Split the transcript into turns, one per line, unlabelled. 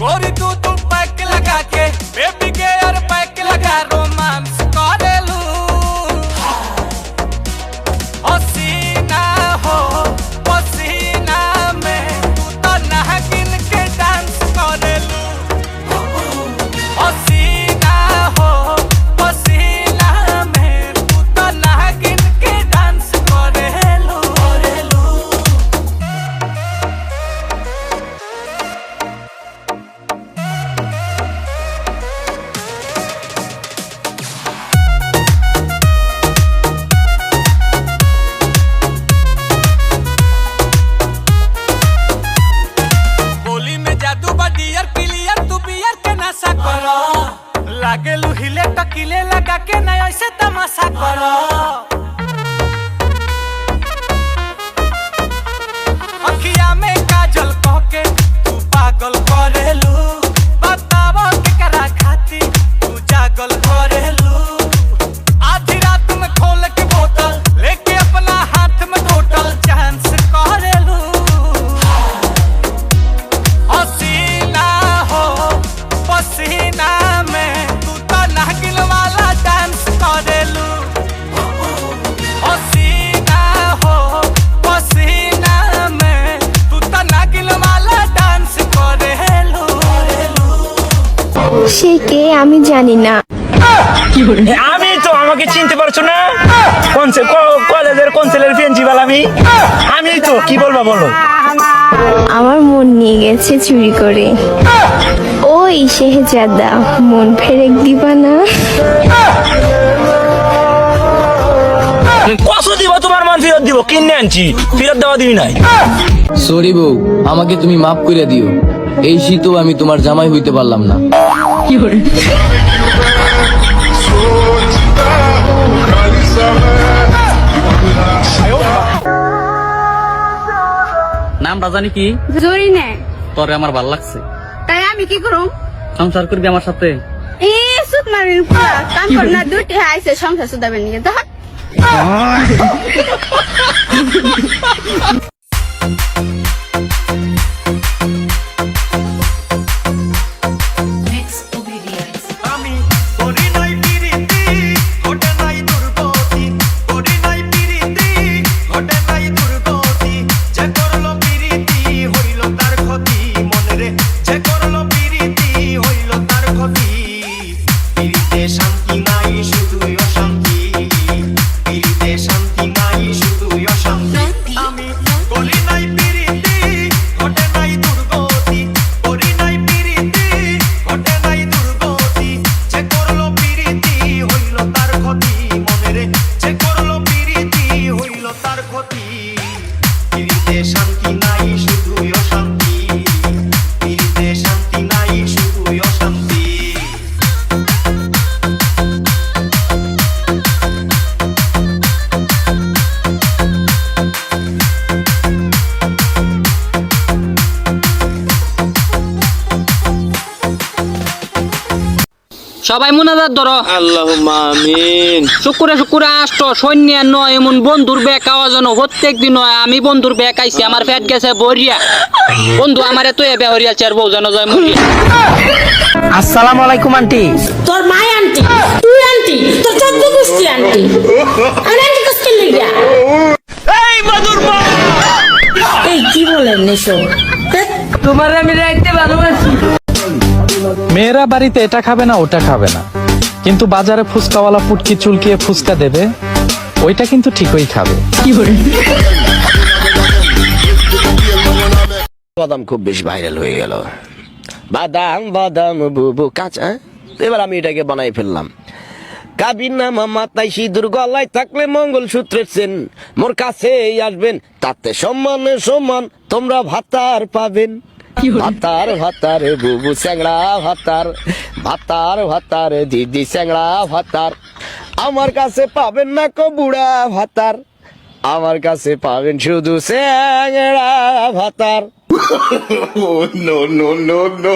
गोरी तू तुम पैक लगा के बेबी के और पैक लगा रो এলাকাকে নাই হয়েছে তামাশা করো।
সে কে আমি জানি না।
আমি তো আমাকে চিনতে পারছ না? কোন কলেজের কনসেলের প্রিন্সিপাল আমি? আমি তো কি বলব বলো?
আমার মন নিয়ে গেছে চুরি করে। ওই শেহজাদা মন ফেরেক দিবা না?
কত দিব? তোমার মান ফেরত দিব। কিনে আনছি। ফেরত দেওয়া দিবি নাই।
সরি বউ আমাকে তুমি মাফ করে দিও। এই শীতও আমি তোমার জামাই হইতে পারলাম না।
নামটা জানি কি?
জরি নে।
তোরে আমার ভালো লাগছে।
তাই আমি কি করুম?
সংসার করবি আমার সাথে?
এ সুত মারিন কাম কর না দুটি আইছে সংসার সুদাবেন নিয়ে দেখ
আমি নাই
সবাই মোনাজাত ধরো।
আল্লাহুম্মা আমিন।
শুকুরে শুকুরে আসতো সৈন্য নয় এমন বন্ধুর ব্যাগ আওয়া যেন প্রত্যেক দিন হয়। আমি বন্ধুর ব্যাগ আইছি আমার পেট গেছে বরিয়া বন্ধু আমারে তো এবে হরিয়া চার বউ যেন যায় মরিয়া।
আসসালামু আলাইকুম আন্টি।
তোর মায় আন্টি তুই আন্টি তোর চোদ্দ গোষ্ঠী আন্টি। আমি আন্টি গোষ্ঠী লিগা
এই মধুর মা
এই কি বলেন এসব?
তোমার আমি ভালোবাসি
মেয়েরা বাড়িতে এটা খাবে না ওটা খাবে না। কিন্তু বাজারে ফুচকাওয়ালা পুটকি চুলকিয়ে ফুচকা দেবে ওইটা কিন্তু ঠিকই খাবে।
কি বাদাম খুব বেশি ভাইরাল হয়ে গেল। বাদাম বাদাম বুবু কাঁচা। এবার আমি এটাকে বানাই ফেললাম। কাবির নামা মাতাই সিঁদুর গলায় থাকলে মঙ্গল সূত্রের সেন। মোর কাছে আসবেন তাতে সম্মানে সম্মান তোমরা ভাতার পাবেন। ভাতার ভাতার বুবু স্যাংড়া ভাতার ভাতার ভাতার দিদি স্যাংড়া ভাতার আমার কাছে পাবেন না কো বুড়া ভাতার আমার কাছে পাবেন শুধু স্যাংড়া ভাতার no, no, no, no.